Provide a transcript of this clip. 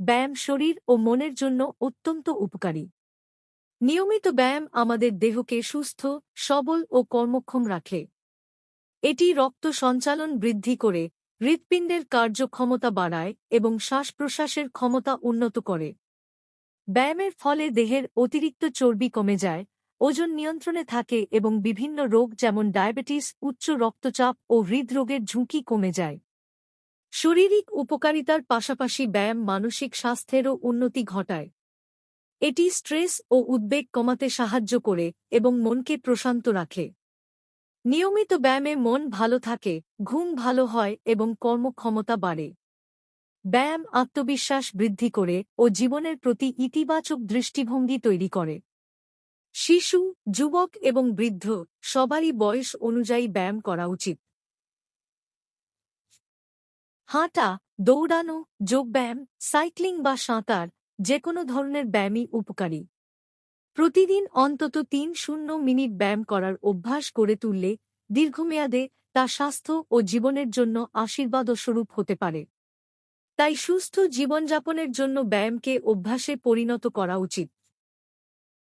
ব্যায়াম শরীর ও মনের জন্য অত্যন্ত উপকারী। নিয়মিত ব্যায়াম আমাদের দেহকে সুস্থ, সবল ও কর্মক্ষম রাখে। এটি রক্ত সঞ্চালন বৃদ্ধি করে, হৃৎপিণ্ডের কার্যক্ষমতা বাড়ায় এবং শ্বাস প্রশ্বাসের ক্ষমতা উন্নত করে। ব্যায়ামের ফলে দেহের অতিরিক্ত চর্বি কমে যায়, ওজন নিয়ন্ত্রণে থাকে এবং বিভিন্ন রোগ যেমন ডায়াবেটিস, উচ্চ রক্তচাপ ও হৃদরোগের ঝুঁকি কমে যায়। শারীরিক উপকারিতার পাশাপাশি ব্যায়াম মানসিক স্বাস্থ্যেরও উন্নতি ঘটায়। এটি স্ট্রেস ও উদ্বেগ কমাতে সাহায্য করে এবং মনকে প্রশান্ত রাখে। নিয়মিত ব্যায়ামে মন ভালো থাকে, ঘুম ভালো হয় এবং কর্মক্ষমতা বাড়ে। ব্যায়াম আত্মবিশ্বাস বৃদ্ধি করে ও জীবনের প্রতি ইতিবাচক দৃষ্টিভঙ্গি তৈরি করে। শিশু, যুবক এবং বৃদ্ধ সবারই বয়স অনুযায়ী ব্যায়াম করা উচিত। হাঁটা, দৌড়ানো, যোগব্যায়াম, সাইক্লিং বা সাঁতার যে কোনো ধরনের ব্যায়ামই উপকারী। প্রতিদিন অন্তত তিন শূন্য মিনিট ব্যায়াম করার অভ্যাস গড়ে তুললে দীর্ঘমেয়াদে তা স্বাস্থ্য ও জীবনের জন্য আশীর্বাদ স্বরূপ হতে পারে। তাই সুস্থ জীবনযাপনের জন্য ব্যায়ামকে অভ্যাসে পরিণত করা উচিত।